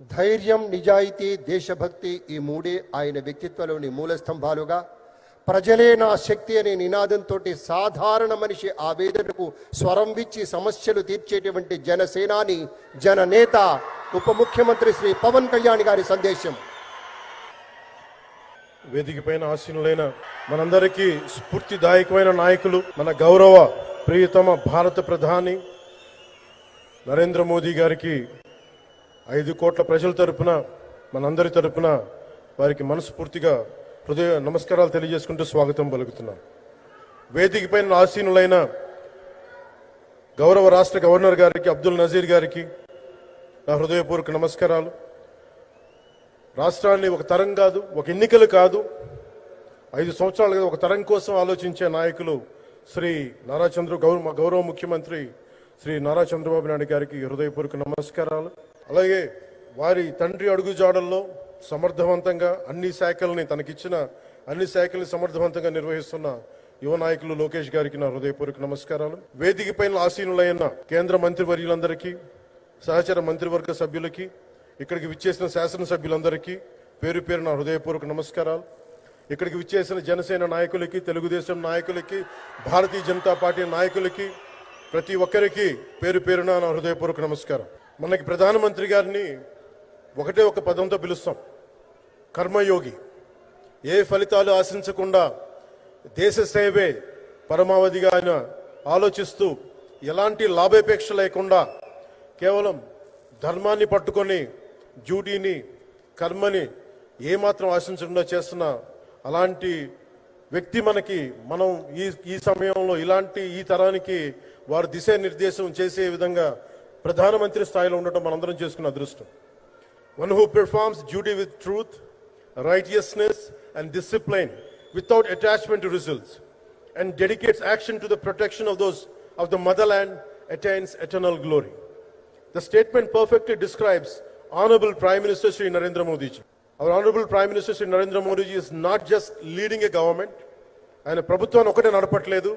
ధైర్యం నిజాయితీ దేశభక్తి ఈ మూడే ఆయన వ్యక్తిత్వంలోని మూల స్తంభాలుగా ప్రజలే నా శక్తి అనే నినాదంతో సాధారణ మనిషి ఆవేదనకు స్వరం విచ్చి సమస్యలు తీర్చేటువంటి జనసేనాని జననేత ఉప ముఖ్యమంత్రి శ్రీ పవన్ కళ్యాణ్ గారి సందేశం. వేదిక పైన ఆసీనులైన మనందరికీ స్ఫూర్తిదాయకమైన నాయకులు మన గౌరవ ప్రియతమ భారత ప్రధాని నరేంద్ర మోదీ గారికి ఐదు కోట్ల ప్రజల తరపున మనందరి తరపున వారికి మనస్ఫూర్తిగా హృదయ నమస్కారాలు తెలియజేసుకుంటూ స్వాగతం పలుకుతున్నాం. వేదిక పైన ఆసీనులైన గౌరవ రాష్ట్ర గవర్నర్ గారికి అబ్దుల్ నజీర్ గారికి నా హృదయపూర్వక నమస్కారాలు. రాష్ట్రాన్ని ఒక తరం కాదు ఒక ఎన్నికలు కాదు ఐదు సంవత్సరాలుగా ఒక తరం కోసం ఆలోచించే నాయకులు శ్రీ నారా చంద్ర గౌరవ గౌరవ ముఖ్యమంత్రి శ్రీ నారా చంద్రబాబు నాయుడు గారికి హృదయపూర్వక నమస్కారాలు. అలాగే వారి తండ్రి అడుగుజాడల్లో సమర్థవంతంగా అన్ని శాఖల్ని తనకిచ్చిన అన్ని శాఖల్ని సమర్థవంతంగా నిర్వహిస్తున్న యువ నాయకులు లోకేష్ గారికి నా హృదయపూర్వక నమస్కారాలు. వేదిక పైన ఆసీనులైన కేంద్ర మంత్రివర్యులందరికీ సహచర మంత్రివర్గ సభ్యులకి ఇక్కడికి విచ్చేసిన శాసనసభ్యులందరికీ పేరు పేరు నా హృదయపూర్వక నమస్కారాలు. ఇక్కడికి విచ్చేసిన జనసేన నాయకులకి తెలుగుదేశం నాయకులకి భారతీయ జనతా పార్టీ నాయకులకి ప్రతి ఒక్కరికి పేరు పేరున నా హృదయపూర్వక నమస్కారం. మనకి ప్రధానమంత్రి గారిని ఒకటే ఒక పదంతో పిలుస్తాం. కర్మయోగి. ఏ ఫలితాలు ఆశించకుండా దేశ సేవే పరమావధిగా ఆయన ఆలోచిస్తూ ఎలాంటి లాభాపేక్ష లేకుండా కేవలం ధర్మాన్ని పట్టుకొని డ్యూటీని కర్మని ఏమాత్రం ఆశించకుండా చేస్తున్న అలాంటి వ్యక్తి మనకి మనం ఈ ఈ సమయంలో ఇలాంటి ఈ తరానికి వారు దిశానిర్దేశం చేసే విధంగా ప్రధానమంత్రి స్థాయిలో ఉండటం మనందరం చేసుకున్న అదృష్టం one who performs duty with truth, righteousness, and discipline without attachment to results, and dedicates action to the protection of those of the motherland attains eternal glory. The statement perfectly describes Honorable Prime Minister Sri Narendra Modi ji. Our Honorable Prime Minister Sri Narendra Modi ji is not just leading a government, ఆయన ప్రభుత్వాన్ని ఒకటే నడపట్లేదు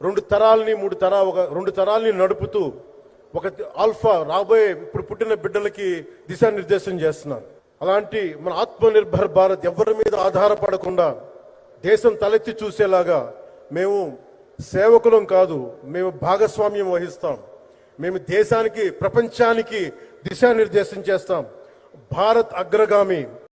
రెండు తరాలని మూడు తరా ఒక రెండు తరాలని నడుపుతూ ఒక ఆల్ఫా రాబోయే ఇప్పుడు పుట్టిన బిడ్డలకి దిశానిర్దేశం చేస్తున్నారు. అలాంటి మన ఆత్మనిర్భర్ భారత్ ఎవరి మీద ఆధారపడకుండా దేశం తలెత్తి చూసేలాగా మేము సేవకులం కాదు మేము భాగస్వామ్యం వహిస్తాం. మేము దేశానికి ప్రపంచానికి దిశానిర్దేశం చేస్తాం. భారత్ అగ్రగామి